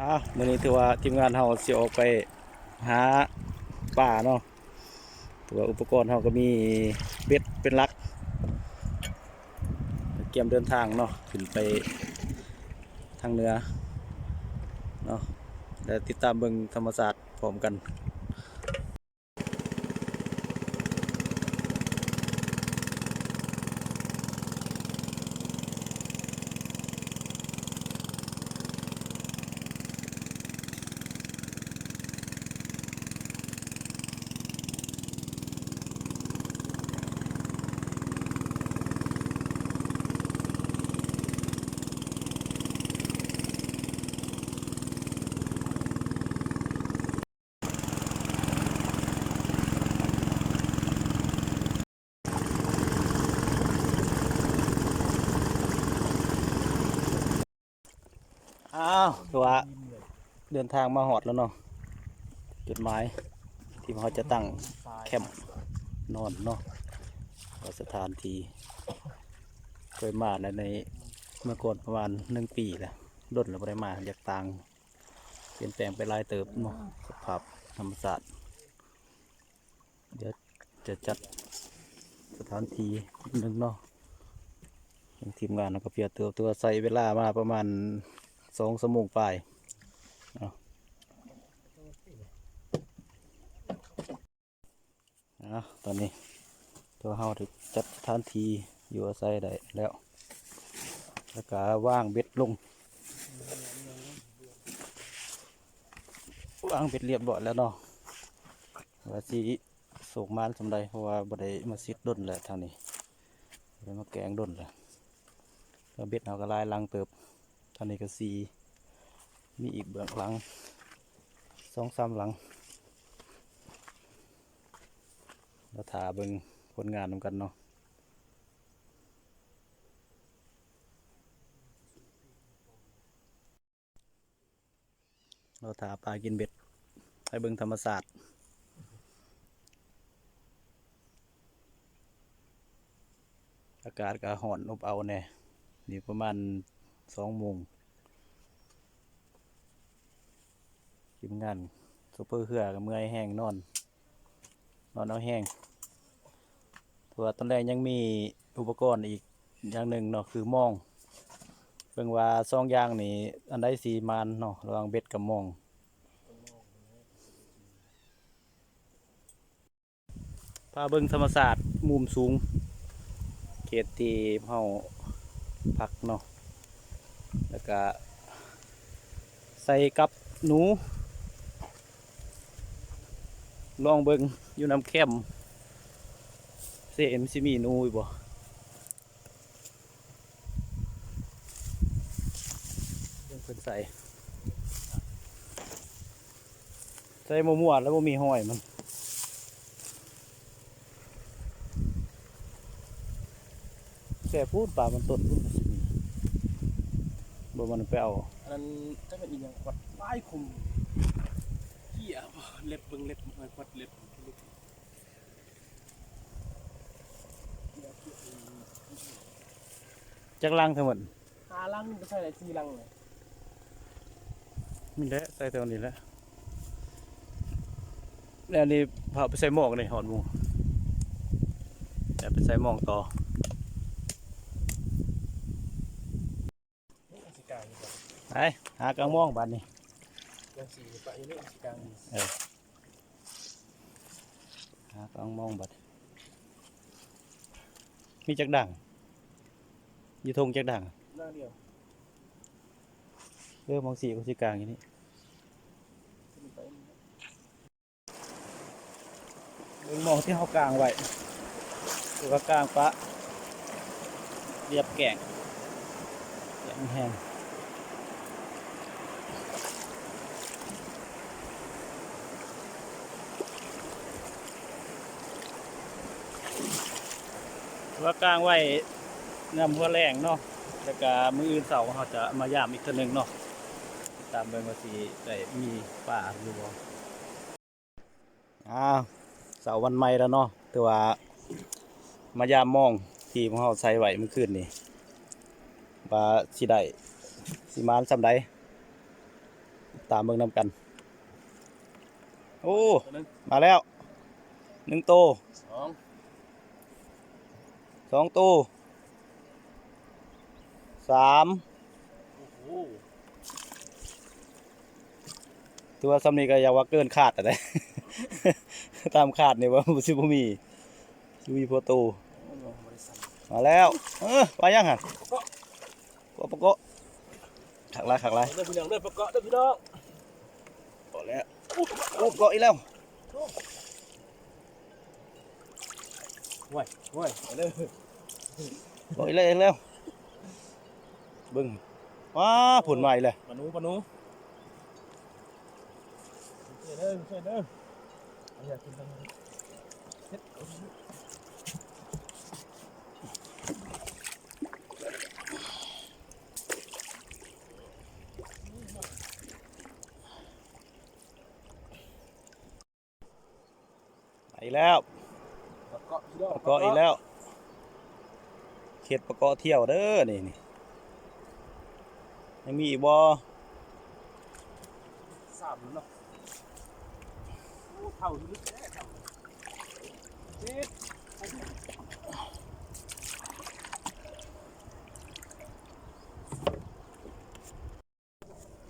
อ้าวมื้อนี้ถือว่าทีมงานเฮาสิออกไปหาป่าเนาะถือว่าอุปกรณ์เฮาก็มีเบ็ดเป็นลักเกียมเดินทางเนาะขึ้นไปทางเหนือเนาะแล้วติดตามเบิ่งธรรมศาสตร์พร้อมกัน อ้าวตัวเดินทางมาหอดแล้วเนาะจุดหมายที่เขาจะตั้งแคมป์นอนเนาะสถานที่เคยมาในในเมื่อก่อนประมาณหนึ่งปีแหละดนแล้วบ่ได้มาอยากต่างเปลี่ยนแปลงไปลายเติบเนาะสภาพธรรมศาสตร์เดี๋ยวจะจัดสถานที่หนึ่งเนาะทีมงานเราก็เพียรตัวตัวใส่เวลามาประมาณ สองสมงปลายตอนนี้ ตัวเฮาได้จัดสถานทีอยู่อาศัยได้แล้วแล้วก็ว่างเบ็ดลงว่างเบ็ดเรียบร้อยแล้วเนาะว่าสิสูงมานสำใดเพราะว่าบ่ได้มาซิดดนแหละทางนี้มาแกงดนแหละแล้วเบ็ดเฮาก็ลายลังเติบ ทางนี้ก็สีมีอีกเบื้องหลังสองสามหลังเราถาเบิ่งผลงานนำกันเนาะเราถาปลากินเบ็ดให้เบิ่งธรรมศาสตร์อากาศก็ห่อนอบเอาแน่นี่ประมาณ สองโมงทีมงานซูเปอร์เหือกับเมื่อยแห้งนอน นอนเอาแห้งตัวตอนแรกยังมีอุปกรณ์อีกอย่างหนึ่งเนาะคือมองเบิ่งว่าซองอยางนี่อันใดสีมานเนาะระว่างเบ็ดกับมองพาเบิ่งธรรมศาสตร์มุมสูง เขตที่เฮาพักเนาะ แล้วก็ใส่กับหนู ลองเบิงอยู่น้ำแคมเซมซิมีหนูอยู่บ่เบิ่งเพิ่นใส่ ใส่มั่วๆแล้วบ่มีห้อยมันแค่พูดป่ามันต้นพุ่นสิ บ่มันไปเอาอันนั้นจะเป็นอีกอย่างวัดป้ายคุมเหี้ยบ่เล็บเบิ่งเล็บมันวัดเล็บเล็บจักลังทั้งหมดหาลังก็ใช่เลยสี่ลังเลยมีแล้วใส่ตัวนี้แหล้วแล้วอันนี่พาไปใส่หมอกนี่หอนหมูแต่ไปใส่หมอกต่อ สีกลางนี่ก่อน ไปหากลางหมองบานนี้ยังสีไปอยู่นี่สีกลางนี่หากลางหมองบัดมีจักด่างอยู่ทงจักด่างหน้าเดียวเริ่มมองสีก็สีกลางอย่างนี้ขึ้นไปนี่เริ่มมองที่เขากลางไว้ตัวากลางปะเรียบแก่งแก่งแห้ง ว่ากลางไว้นำหัวแรงเนาะแล้วก็มืออื่นเสาร์เขาจะมายามอีกเทีนึงเนาะตามเบิ่งว่าสีได้มีป่าอยู่บ่อ้าวเสาร์วันใหม่แล้วเนาะแต่ว่ามายามมองที่พวกเขาใส่ไว้เมื่อคืนนี่ว่าสิได้สิมานสำใดตามเบิ่งนำกัน โอ้ตัวหนึงมาแล้วหนึ่งตัวสอง สองตัวสามโอ้โหตัวสำนีก็อยาว่าเกินคาดแต่ได้ตามคาดเนี่ยว่าบ่สิบ่มีสิมีพอตูบริษัทมาแล้วเออไปยังหั่นปะปะโกะขักลายขักลายเด้อพี่น้องเด้อประกอบเด้อพี่น้องเกาะแล้วโอ้เกาะอีกแล้ว ห่วยห่วยเอาเด้อเกาะอีกแล้วอีกแล้วเบิ่งว้าผลใหม่เลยปานูปานูช่วยเด้อช่วยเด้อเอาอย่ากินกันเฮ็ดเอาดิอีกแล้ว ประกอบพี่น้องปะเกาะอีกแล้วเขตปะเกาะเที่ยวเด้อนี่นี่ยังมีอีกบ่สามเนาะโอ้เท่าที่ลึกแท้เท่าเจ็ด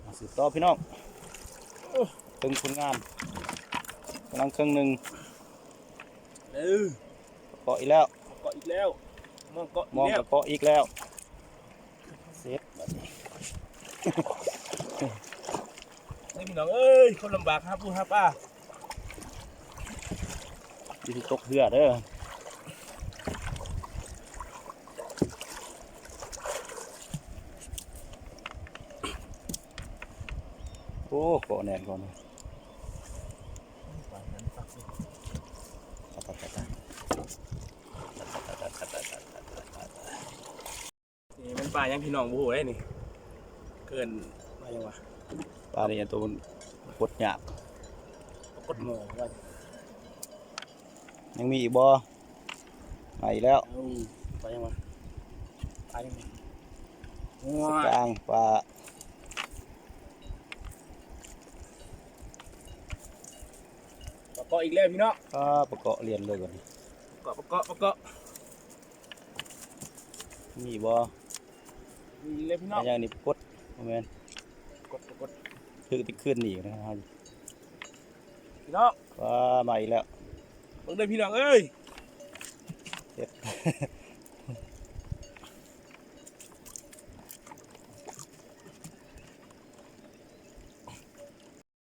มาสืบต่อพี่น้องถึงผลงานกำลังเครื่องหนึ่งเออ เกาะอีกแล้วเกาะอีกแล้ว มองเกาะอีมองกแล้วกับเกาะอีกแล้วเซฟแบบนี้นี่พี่น้องเอ้ยคนลำบากครับผู้ครับป้าที่ตกเรือเด้อโอ้เกาะแน่นก่อนเลยตัดตัดตัดตัด นี่มันปลา ยังพี่น้องบู๊ได้นี่ เกินปลายังวะปลาเนี่ยตัวมันกดหยาบกดหมอว่ายังมีอีกบ่มาอีกแล้วเอาปลายังวะปลายังไงสว้ากลางปลาประกอบอีกแล้วพี่น้องปลาประเกาะเรียนเลยก่อนประกอบประกอบประกอบมีบ่ มีอีกแล้วพี่น้องอันอย่างนี้กดโมเมนกดกดคือที่ขึ้นนี่นะครับพี่น้องปลามาอีกแล้วเบิ่งเด้อพี่น้องเอ้ยเจ็บ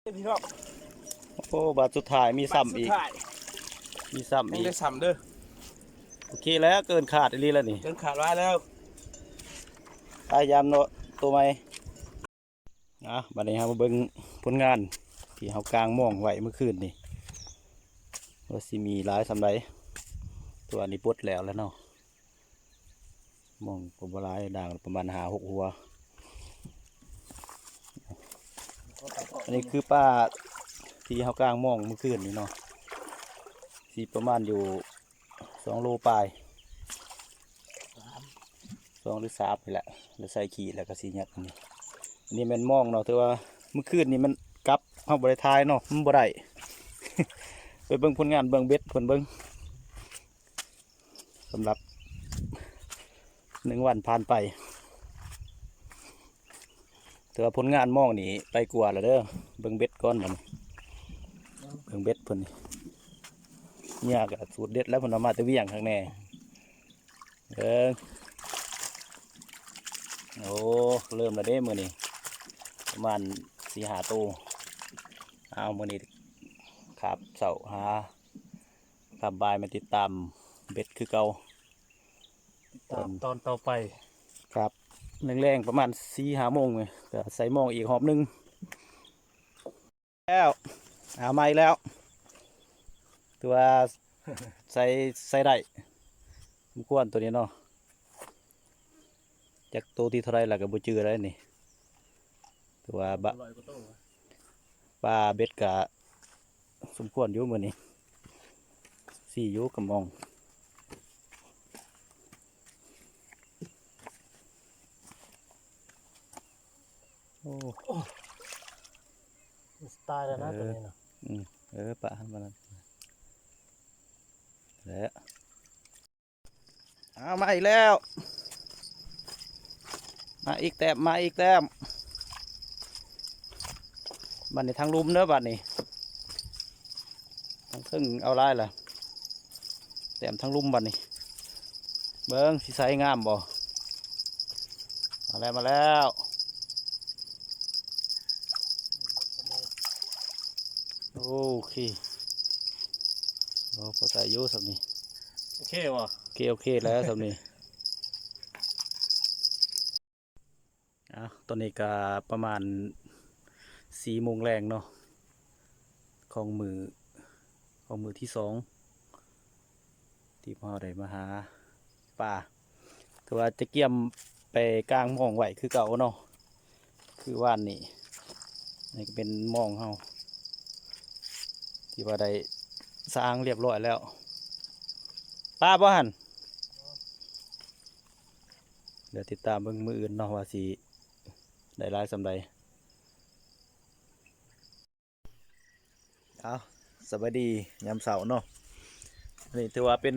เด้อพี่น้องโอ้บาทสุดท้ายมีซ้ำอีกสุดท้ายมีซ้ำไม่อีกได้ซ้ำเด้อโอเคแล้วเกินขาดอีหลีแล้วนี่เดินขาดไว้แล้ว พยายามโนตัวไหมอะบัดนี้ครับมาเบิ่งผลงานที่เฮากลางม่องไว้เมื่อคืนนี่ว่าสิมีหลายสำไรตัวนี้ปดแล้วแล้วเนาะม่องกบ่หลายด่างประมาณหาหกหัว อันนี้คือป้าที่เฮากลางม่องเมื่อคืนนี่เนาะสีประมาณอยู่สองโลปลาย สองหรือสามนี่แหละแล้วใส่ขีดแล้วก็สีหยัดอันนี้อันนี้แมันหมองเนาะแต่ว่าเมื่อคืนนี่มันกลับเฮาบ่ได้ทายเนาะมันบ่ได้ไปเบิ่งผลงานเบิ่งเบ็ดเพิ่นเบิ่งสำหรับหนึ่งวันผ่านไปแต่ว่าผลงานหมองนี่ไปกว่าแล้วเด้อเบิ่งเบ็ดก่อนมันเบิ่งเบ็ดเพิ่นนี่เนี่ยก็สูตรเด็ดแล้วเพิ่นเอามาแต่เวียงข้างแน่เบิ่ง โอ้เริ่มแล้วเด้มื้อนี้ประมาณสี่หาตัวเอามื้อนี้ครับเสาร์หาครับบายมาติดตามเบ็ดคือเก่าตามตอนต่อไปครับแรงๆประมาณสี่หาโมงเลยก็ใส่หมองอีกหอบหนึงแล้วเอามาอีกแล้ว ตัวใส่ใส่ได้สมควรตัวนี้เนาะ จากตัวที่เท่าไรล่ะก็บ่จือแล้วนี่ตัวบะลอยก็ต้องปลาเบ็ดกะสมควรอยู่มื้อนี้สี่อยู่กับมองโอ้ตายแล้วนะเออตัวนี้นะอืมเออปะหันมาแล้วแล้วเอามาอีกแล้ว มาอีกแต้มมาอีกแต้มบัดนี้ทางลุมเด้อบัดนี้ทางครึ่งเอาไล่ล่ะแต้มทางลุมบัดนี้ เบิ้งสีใสงามบ่มาแล้วมาแล้วโอเคโอ้พอใจอยุ่สับนี้โอเควะโอเคโอเคแล้วสับนี้ อะตอนนี้ก็ประมาณสี่โมงแรงเนาะของมือของมือที่สองที่พ่อได้มาหาป่าคือว่าจะเกี่ยมไปกลางมองไหวคือเก่าเนาะคือว่านนี่นี่ก็เป็นมองเฮาที่ว่าได้สร้างเรียบร้อยแล้วป้าบ่หันเดี๋ยวติดตามเบิ่งมืออื่นเนาะว่าสิ ได้รายสำใดเอาสวัสดียามเสาร์เนาะนี่ถือว่าเป็น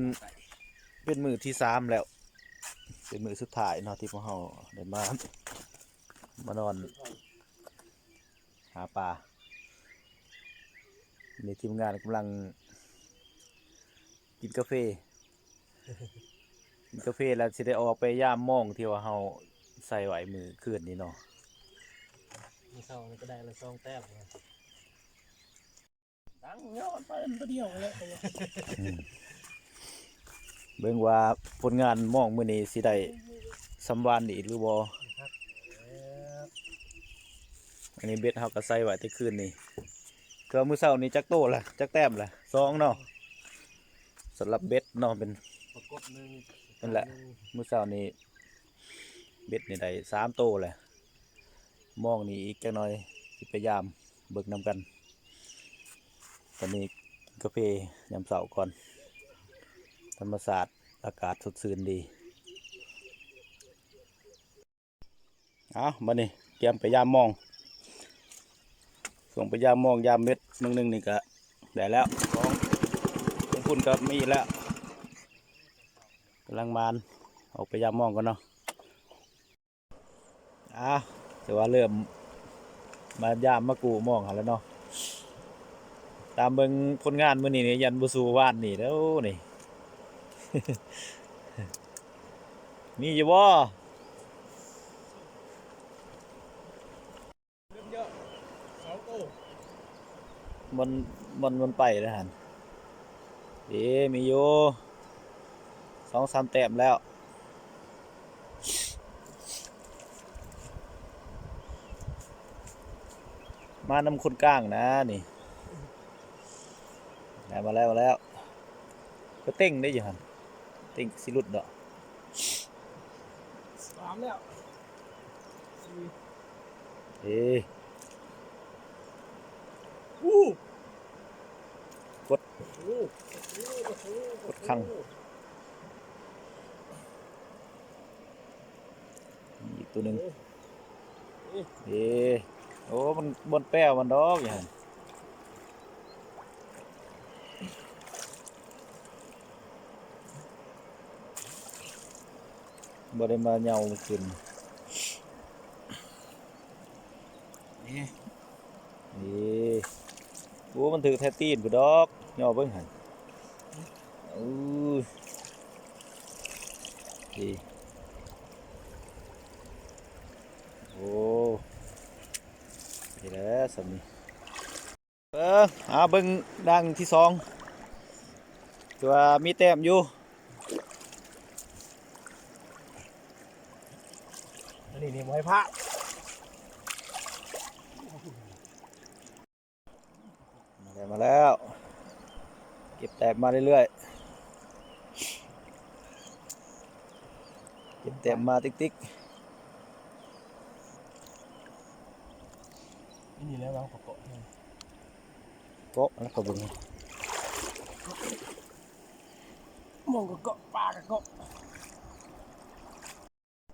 เป็นมือที่สามแล้ว เป็นมือสุดท้ายเนาะที่พวกเราได้มามานอน หาปลาในทีมงานกำลัง กินกาแฟกินกาแฟแล้วสิได้ออกไปย่ามหมองที่ว่าเฮาใส่ไว้มือคืนนี้เนาะ มีเศร้านี่ก็ได้ละสองแต้มเลยดังยอดไปตัวเดียวเลยเบิ่งว่าผลงานหมองมื้อนี้สิได้สำวานอีกหรือบ่อันนี้เบ็ดเฮาก็ใส่ไว้แต่คืนนี้ก็มื้อเช้านี้จักโตละจักแต้มละสองเนาะสำหรับเบ็ดเนาะเป็นประกบหนึ่งนั่นแหละมื้อเช้านี้เบ็ดนี่ได้สามโตแหละ มองนี่อีกจักหน่อยสิพยายามเบิกนำกัน ตอนนี้กาแฟยามเช้าก่อน ธรรมศาสตร์อากาศสดชื่นดีเอาบัดนี้เตรียมไปยามมอง ส่งไปยามมองยามเม็ดมึงหนึงนี่ก็ได้แล้วของของคุณก็มีแล้วกำลังมานออกไปยามมองกันเนาะอะ แต่ว่าเริ่มมายามมากูมองหาแล้วเนาะตามเบิงผลงานมื้อนี้นี่ยันบุสูว่านนี่แล้วนี่ มีอยู่บ่เริ่มเยอะสองโต้มันมันมันไปแล้วหันเอ๊มีอยู่สองสามแต้มแล้ว มานำคนกลางนะนี่ได้มาแล้วมาแล้วก็เต้งได้อยู่หันเต้งสิรุดดอกสามแล้วสี่เอ๊ะอู้กดโอ้โหกดคั่งอีกตัวหนึ่งเอ๊ะ โอ้มันบนแป้วมันดอกอย่างนั้นบ่ได้มาเหยาขึ้นนี่นี่โอ้มันถือแทตีนกูดอกเหยาเบิ่งหันอู้ดีโอ้ นี่แหละสำนี้เอออาเบิ่งดังที่สองตัวมีแต้มอยู่นนี้นี่มวยพระมาแล้วมาแล้ว เก็บแต้มมาเรื่อยๆ เก็บแต้มมาติ๊ก ที่นี่แล้ววางประกบๆโกะแล้วก็บึงมองกับเกาะปลากับเกาะ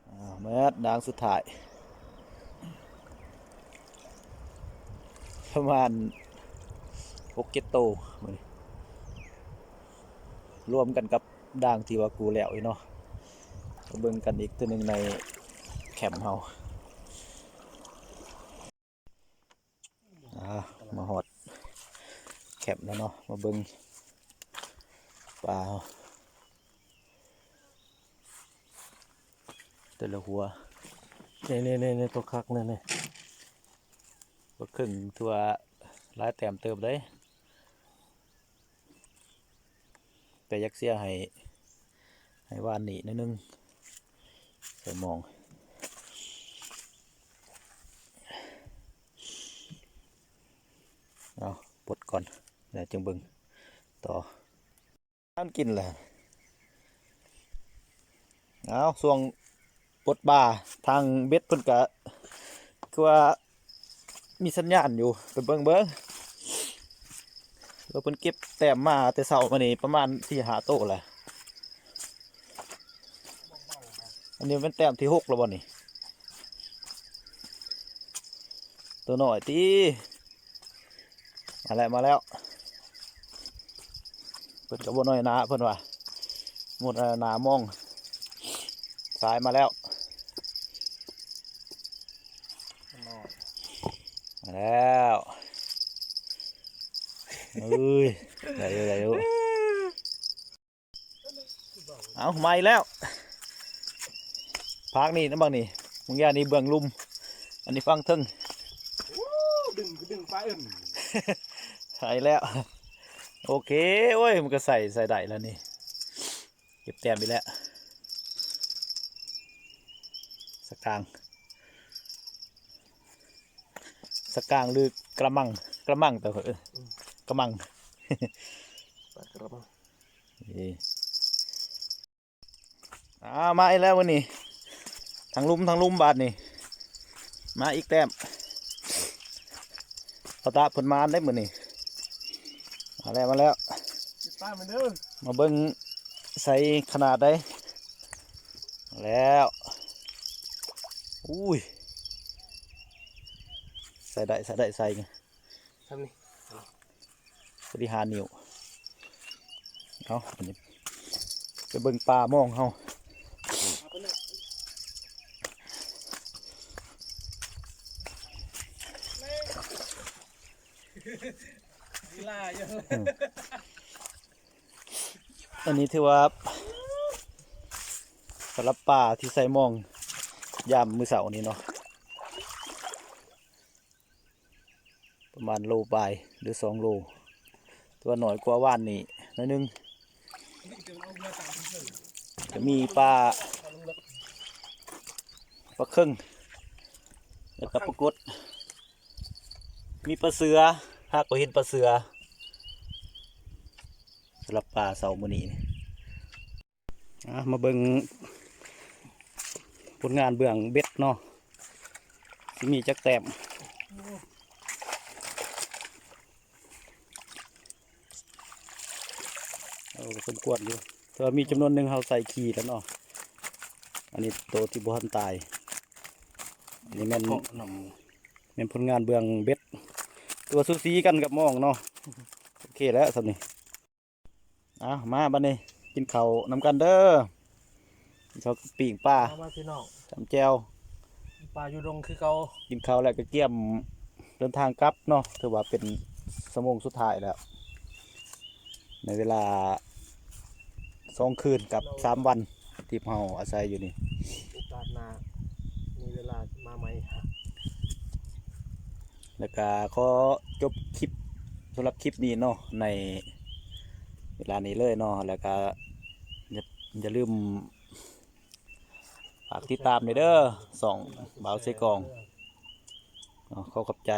อ่าแมดดังสุดท้าย ประมาณหกเจ็ดโตมื้อนี้รวมกันกับด่างที่ว่ากูแล้วอีเนาะเบิ่งกันอีกตัวหนึ่งในแคมเฮาอ่า มาหอดแคมป์แล้วเนาะมาเบิ่งปลาเฮาแต่ละหัวนี่นี่นี่นี่ตัวคักนี่นี่ตัวครึ่งตัวหลายแต้มเติมเลยแต่ยักเสียให้ให้วานหนีนิดนึงใส่หมอง เอาปลด ก่อนแล้วจึงเบึงต่อน้ำกินแหละเอาส่วงปดบ่าทางเบ็ดเพิ่นกะคือว่ามีสัญญาณอยู่ไปเบิ่งเบิ่งเราเพิ่นเก็บแต้มมาแต่เช้ามานี่ประมาณสี่หาโตแหละอันนี้เป็นแต้มที่หกแล้วบ่นี่ตัวหน่อยตี มาแล้วมาแล้วเพิ่นกับบ่น้อยหนาเพิ่นว่าหมดหนามองสายมาแล้วมาแล้วเอ้ยได้อยู่ได้อยู่เอามาอีกแล้วพักนี่นะบางนี่มึงอย่นี่เบื้องลุ่ม อันนี้ฟังทึ่งดึงดึงปอิ้น ใส่แล้ว โอเคโอ้ยมันก็ใส่ใส่ได้แล้วนี่ เก็บแต้มไปแล้วสกกลางสกกลางหรือกระมัง กระมังแต่เหอะกระมังปลากระมังนี่อ่ามาอีกแล้ววันนี้ทางลุ่มทางลุ่มบาทนี่มาอีกแต้มเอาตาผลมานได้เหมือนนี่ มาแล้วมาแล้วติดตามมันเด้อมาเบิ้งใส่ขนาดได้มาแล้วอุ้ยใส่ได้ใส่ได้ใส่ไงทำนี่บริหารนิ้วเอาอันนี้ไปเบิ้งปลามองเฮาเอาไปเลยกีฬาเยอะอันนี้ถือว่าสำหรับปลาที่ใส่มองยามมือเสาร์นี้เนาะประมาณโลปลายหรือสองโล ตัวหน่อยกว่าว่านนี่น้อยหนึงจะมีปลาปลาครึ่งแล้วก็ปลากดมีปลาเสือ หากว่าเห็นปลาเสือสำหรับปลาเสาร์มือนี้นี่อะมาเบิ่งผลงานเบื้องเบ็ดเนาะที่มีจักแต้มเอาก็สมควรอยู่แต่ว่ามีจำนวนหนึ่งเราใส่ขีแล้วเนาะอันนี้ตัวที่บุหันตายอันนี้แม่นเกาะนแม่นผลงานเบื้องเบ็ด ตัวสูสีกันกับหมองเนาะโอเคแล้วสับนี่อะมาบัดนี้กินข้าวนำกันเด้อกินข้าวกับปีกปลาำเอามาพี่น้องจำแจวปลาอยู่ดงคือเก่ากินข้าวแล้วก็เกี่ยมเดินทางกลับเนาะถือว่าเป็นสมงสุดท้ายแล้ว ในเวลาสองคืนกับสามวันที่เฮาอาศัยอยู่นี่โอกาสหน้ามีเวลามาไหมฮะ แล้วก็ขอจบคลิปสำหรับคลิปนี้เนาะในเวลานี้เลยเนาะแล้วก็อย่าลืมฝากติดตามในอยเด้อสองบ่าวเซกองขอขอบใจ